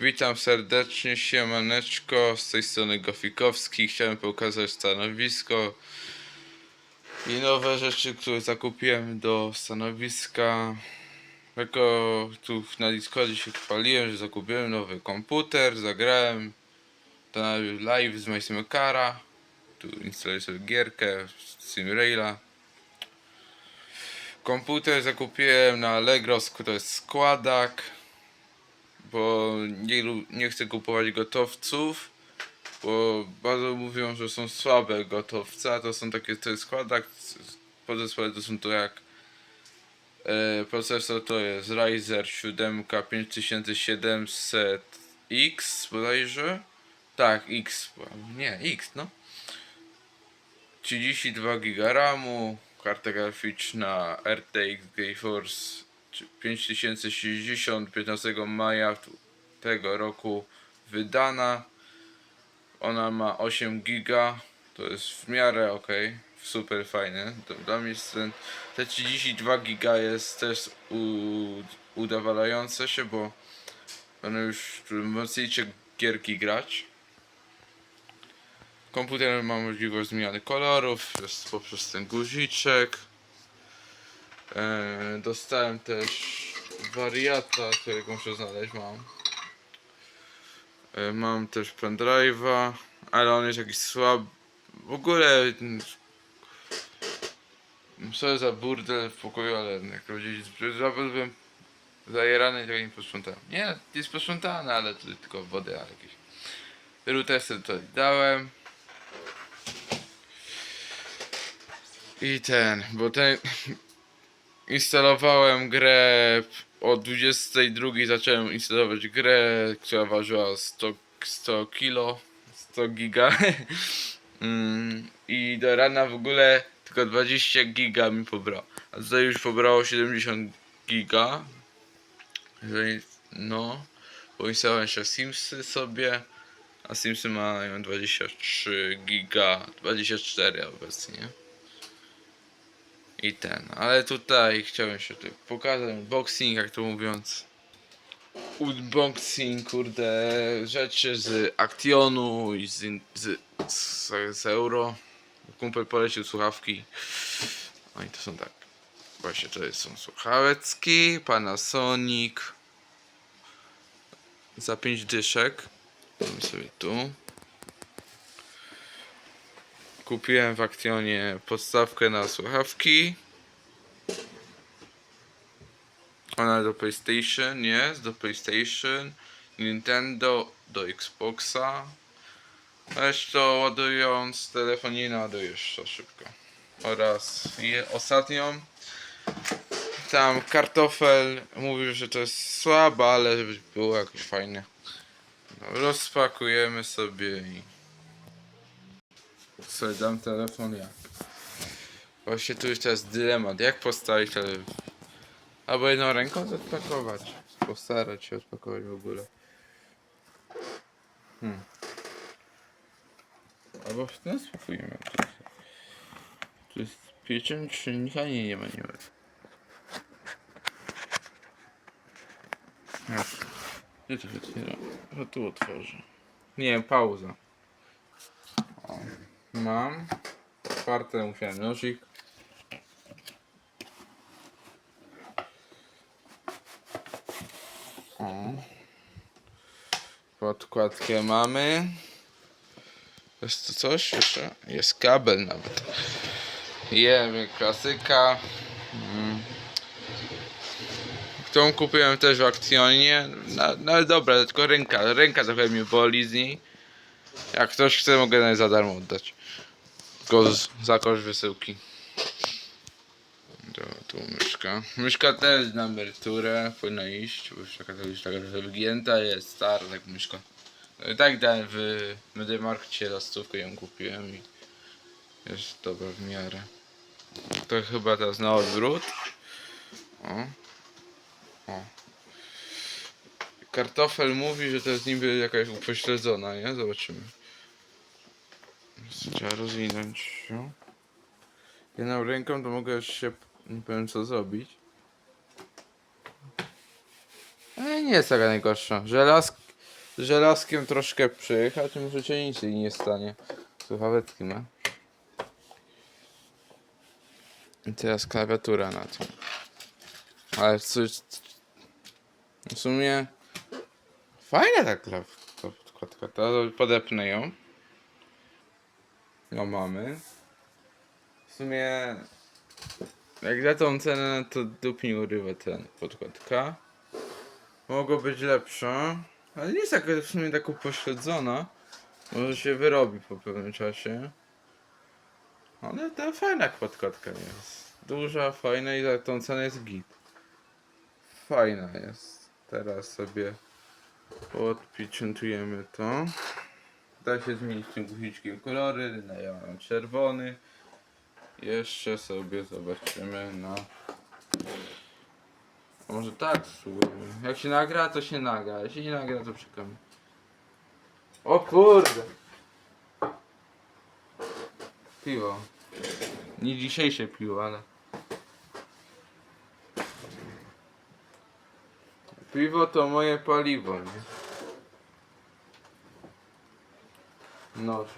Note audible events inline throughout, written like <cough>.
Witam serdecznie, siemaneczko, z tej strony Gofikowski. Chciałem pokazać stanowisko i nowe rzeczy, które zakupiłem do stanowiska. Jako tu na Discordzie się chwaliłem, że zakupiłem nowy komputer, zagrałem to live z Macemakara. Tu instaluję sobie gierkę Simraila. Komputer zakupiłem na Allegro, to jest składak bo nie, nie chcę kupować gotowców, bo bardzo mówią, że są słabe gotowce, a to są takie, to jest składak, podzespoły to są to jak e, procesor to jest Ryzer 7 5700X bodajże, tak X, nie X no. 32 GB RAMu, karta graficzna RTX GeForce 5060 15 maja tego roku wydana. Ona ma 8 giga, to jest w miarę ok, super fajne. Dla mnie ten, te 32 giga jest też u, udowalające się, bo będę już mocniejsze gierki grać. Komputer ma możliwość zmiany kolorów, jest poprzez ten guziczek. E, dostałem też wariata, którego muszę znaleźć, mam. E, mam też pendrive'a, ale on jest jakiś słaby. W ogóle mm, co za burdel w pokoju, ale jak powiedzieć, byłem zajerany i tego nie posprzątałem. Nie, jest posprzątane, ale to tylko wody jakieś. Router sobie tutaj dałem. I ten, bo ten instalowałem grę o 22 zacząłem instalować grę, która ważyła 100, 100 kilo, 100 giga. <laughs> Mm, I do rana w ogóle tylko 20 giga mi pobrało. A tutaj już pobrało 70 giga. No, bo instalowałem jeszcze Simsy sobie. A Simsy mają 23 giga, 24 obecnie. I ten, ale tutaj chciałem się tutaj pokazać unboxing, jak to mówiąc. Unboxing, kurde, rzeczy z Actionu i z, z, z, z Euro. Kumpel polecił słuchawki. No i to są tak. Właśnie to są słuchaweczki, Panasonic. Za 5 dyszek. Damy sobie tu. Kupiłem w Actionie podstawkę na słuchawki. Ona do PlayStation jest, do PlayStation, Nintendo, do Xboxa. Resztę ładując telefon nie naładujesz za szybko. Oraz ostatnią tam kartofel mówił, że to jest słabe, ale żeby było jakoś fajne. No, rozpakujemy sobie i sobie dam telefon jak. Właśnie tu już teraz dylemat, jak postawić telefon. Albo jedną ręką odpakować. Postarać się odpakować w ogóle. Hmm. Albo w ten sposób nie. Tu jest pieczeń czynnika? Nie, nie ma, nie ma. To się otwiera? Tu otworzę. Nie, pauza. Mam. Otwarte musiałem nożyk. O. Podkładkę mamy. Jest tu coś jeszcze? Jest kabel nawet. Jemy klasyka. Mm. Którą kupiłem też w akcjonie. No, no dobra, tylko ręka. Ręka trochę mnie boli z niej. Jak ktoś chce, mogę nawet za darmo oddać. Tylko z, za koszt wysyłki. To, tu myszka. Myszka też na emeryturę powinna iść, bo już taka, już taka wygięta jest, stara tak myszka. No i tak dałem w Mediamarkcie za ją kupiłem i jest dobra w miarę. To chyba teraz na odwrót. O. O. Kartofel mówi, że to jest niby jakaś upośledzona, nie? Zobaczymy. Trzeba rozwinąć się. Jedną ręką to mogę się nie powiem co zrobić. Ale nie jest taka najgorsza. Żelaz... żelazkiem troszkę przyjechać, możecie nic jej nie stanie. Słuchawetki ma. I teraz klawiatura na to. Ale coś... W sumie... Fajna ta klaw- podkładka. To podepnę ją. No mamy. W sumie... Jak za tą cenę, to dupni urywę ten podkładka. Mogło być lepsza. Ale nie jest taka w sumie tak upośledzona. Może się wyrobi po pewnym czasie. Ale to fajna podkładka jest. Duża, fajna i za tą cenę jest git. Fajna jest. Teraz sobie podpieczętujemy to. Da się zmienić tym guziczkiem kolory. No ja mam czerwony. Jeszcze sobie zobaczymy na... A może tak spróbujemy. Jak się nagra, to się nagra. Jak się nie nagra, to czekamy. O kurde! Piwo. Nie dzisiejsze piwo, ale... Piwo to moje paliwo, nie? Nożyk.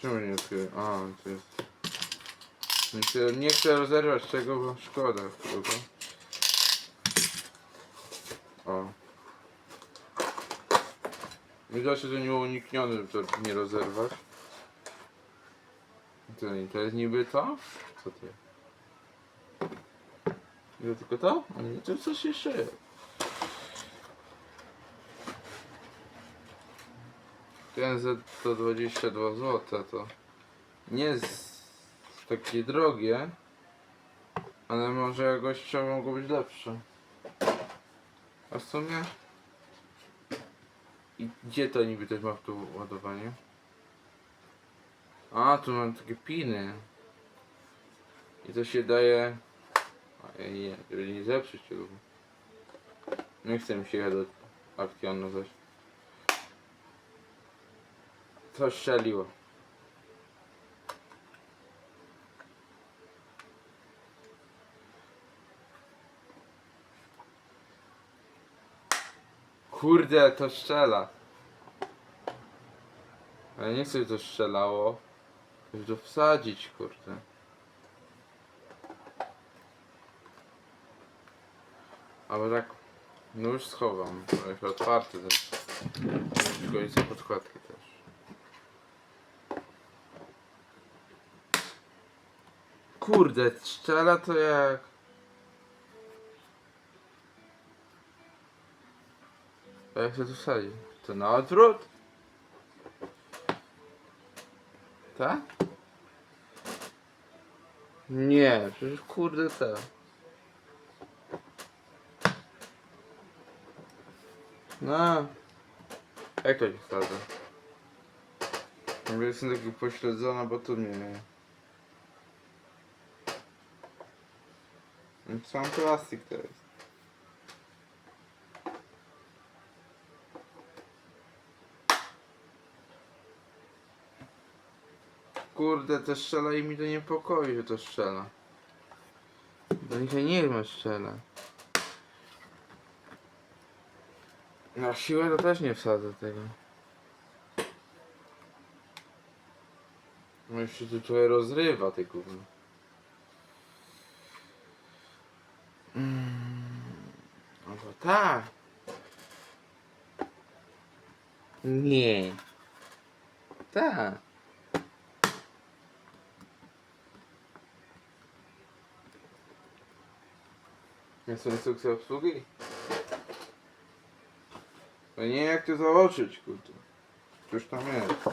Czemu nie otwiera? A, to jest... Myślę, nie chcę rozerwać tego, bo szkoda chyba. O. Widać, że to nieuniknione, żeby to nie rozerwać. To, to jest niby to? Co jest? To tylko to? A nie, to coś jeszcze jest. Ten za to 22 zł to nie jest takie drogie, ale może jakościowo mogło być lepsze. A w sumie i gdzie to niby też ma w to ładowanie? A, tu mam takie piny. I to się daje... Nie, żeby nie zepsuć tego. Nie chcę mi się jechać do akcjonu zaś. To strzeliło. Kurde, to strzela. Ale nie chcę, żeby to strzelało. Żeby to wsadzić, kurde. Albo tak, no już schowam. bo Jest otwarty też. Tylko i podkładki też. Kurde, strzela to jak... A jak się tu wsadzi? To na odwrót? Tak? Nie, przecież kurde to. No. Jak to się wsadza? Ja jestem taki pośledzona, bo tu nie. No, Sam plastik to jest. Kurde, to strzela i mi to niepokoi, że to strzela. Bo dzisiaj nie ma strzela. Na siłę to też nie wsadzę tego. No się tu trochę rozrywa ty gówno. Mm, no to tak. Nie. Tak. Jest to obsługi? No nie jak to założyć, kurde. Coś tam jest.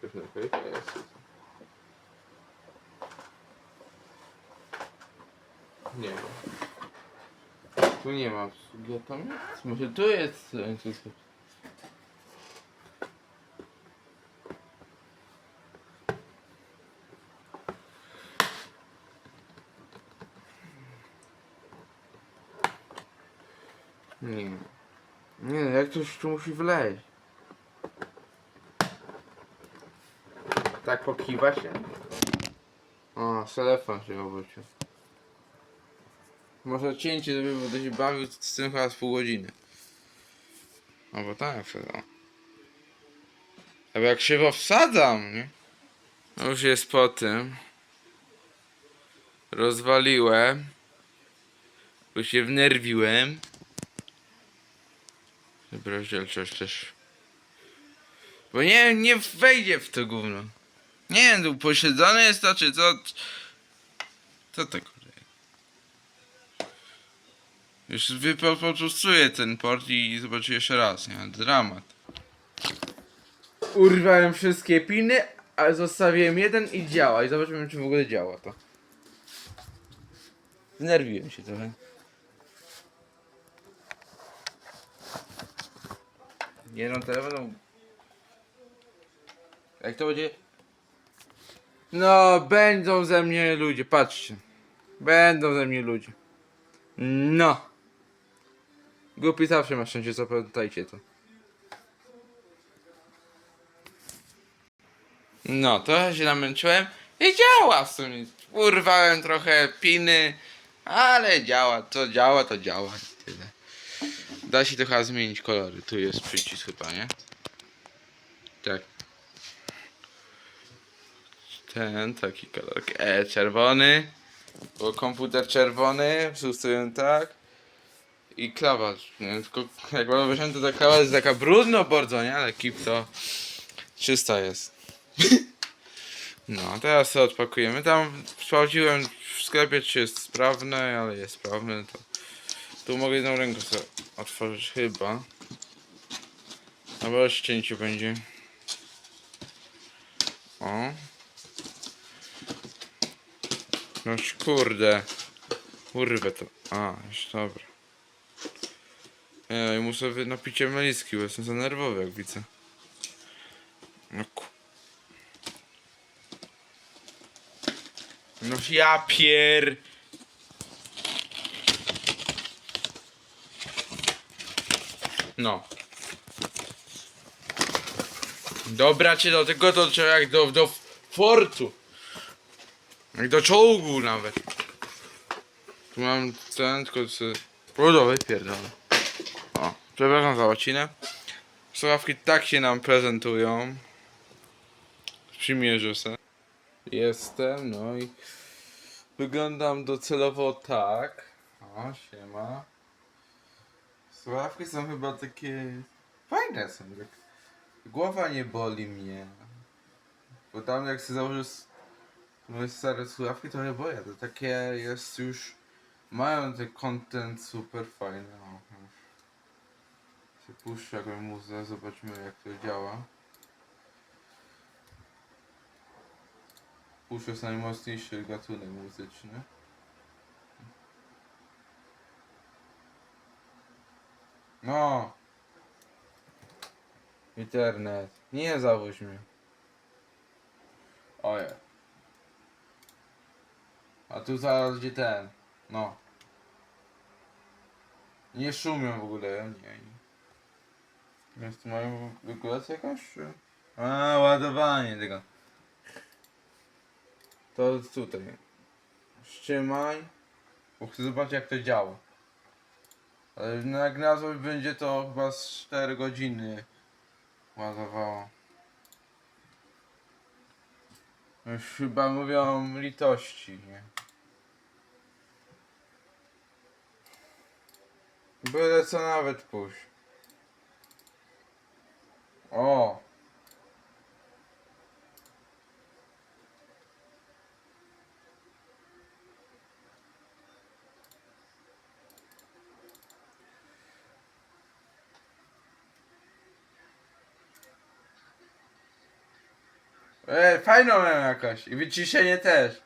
Coś na fejsie jest. Nie ma. Tu nie ma obsługi, a tam jest. Może tu jest instrukcja. Nie. Nie no, jak ktoś tu musi wleźć. Tak pokiwa się? O, telefon się obrócił. Może cięcie żeby będę się bawił z tym chyba z pół godziny. No bo tak o. Albo jak krzywo wsadzam, nie? No już jest po tym. Rozwaliłem. Bo się wnerwiłem. Rozdzielczość też. Bo nie, nie wejdzie w to gówno. Nie wiem, tu posiedzony jest to, czy co? Co to? Już wypo- poczęstuję ten port i zobaczę jeszcze raz, nie? Dramat. Urwałem wszystkie piny, ale zostawiłem jeden i działa. I zobaczymy, czy w ogóle działa to. Znerwiłem się trochę. No, telefon. Jak to będzie? No, będą ze mnie ludzie, patrzcie. Będą ze mnie ludzie. No. Głupi zawsze ma szczęście, zapamiętajcie to. No, trochę się namęczyłem i działa w sumie. Urwałem trochę piny, ale działa, to działa, to działa tyle. Da się trochę zmienić kolory. Tu jest przycisk chyba, nie? Tak. Ten taki kolor. E, czerwony. Bo komputer czerwony, przystoję tak. I klawa, nie? Tylko jak wysiąść, to ta klawa jest taka brudno bardzo, nie? Ale kip to czysta jest. <laughs> No, teraz to odpakujemy. Tam sprawdziłem w sklepie, czy jest sprawne, ale jest sprawne, to tu mogę jedną ręką sobie otworzyć chyba. No bo ścięciu będzie. O. No kurde. Urwę to. A, już dobra. Ej, muszę wy- napicie meliski, bo jestem za nerwowy jak widzę. No ku... No ja pier... No. Dobra cię do tego to jak do, do fortu. Jak do czołgu nawet. Tu mam ten, tylko sobie... Rodowy pierdolę. O, przepraszam za łacinę. Słuchawki tak się nam prezentują. Przymierzę se. Jestem, no i wyglądam docelowo tak. O, siema. Słuchawki są chyba takie fajne są. Tak. Głowa nie boli mnie. Bo tam jak sobie założę s- moje stare słuchawki, to nie boję. To takie jest już... Mają ten content super fajny. O, już. Się puszczę jakąś muzę, zobaczmy jak to działa. Puszczę najmocniejszy gatunek muzyczny. No! Internet. Nie zawóź mnie. Oje. A tu zaraz gdzie ten. No. Nie szumią w ogóle, nie. nie. Jest tu mają regulację jakąś? Czy? A, ładowanie tego. To tutaj. Wstrzymaj. Bo chcę zobaczyć jak to działa. Ale jak nazwa będzie to chyba z 4 godziny ładowało. Już chyba mówią litości, nie? Byle co nawet puść. O! Ej, fajną mam jakaś. I wyciszenie też.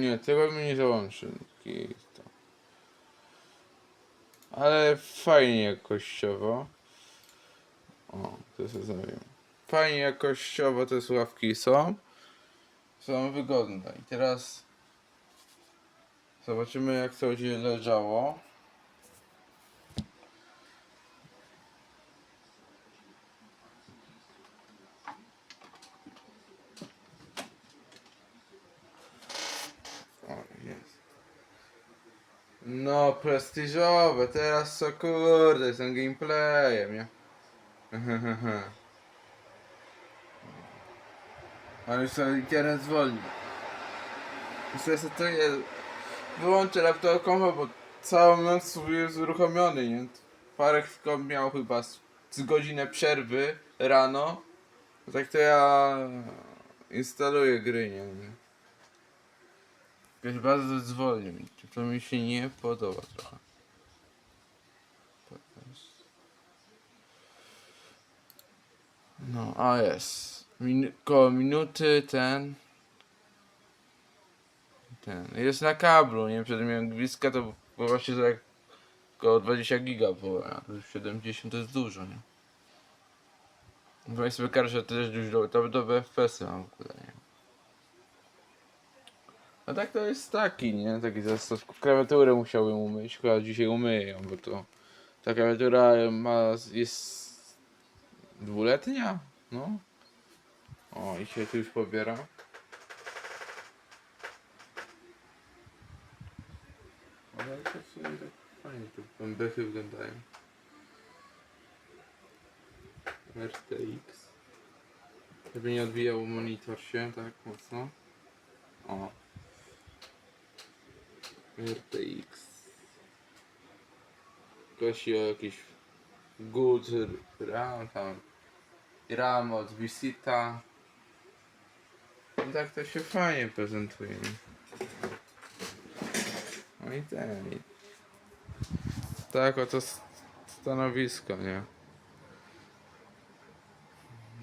Nie, tego mi nie załączy. Taki to. Ale fajnie jakościowo. O, to sobie zrobię. Fajnie jakościowo te słuchawki są. Są wygodne. I teraz zobaczymy jak to będzie leżało. O, jest. No, prestiżowe, teraz co kurde, tym gameplayem, nie? <laughs> Ale już sobie internet zwolni. Niestety to jest... Wyłączę laptop kompa, bo całą noc jest uruchomiony, nie? Parę tylko miał chyba z, z godzinę przerwy rano. Tak to ja instaluję gry, nie? Jakoś bardzo zwolnił. To mi się nie podoba trochę. No, a jest. Min koło minuty ten. Ten. Jest na kablu, nie? Przed miałem bliska to było właśnie tak około 20 giga było, a to już 70 to jest dużo, nie? Weź sobie karę, że też dużo, to dobre FPS-y mam w ogóle, nie? A tak to jest taki, nie? Taki zestaw. Klawiaturę musiałbym umyć, chyba dzisiaj umyję bo to ta klawiatura ma, jest dwuletnia, no. O, i się tu już pobiera. Ale to w sumie tak fajnie, te pębechy wyglądają. RTX. Żeby nie odbijał monitor się tak mocno. O. RTX. O jakiś good RAM tam. RAM od Visita. I tak to się fajnie prezentuje. No i ten. Tak oto stanowisko, nie?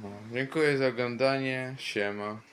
No, dziękuję za oglądanie. Siema.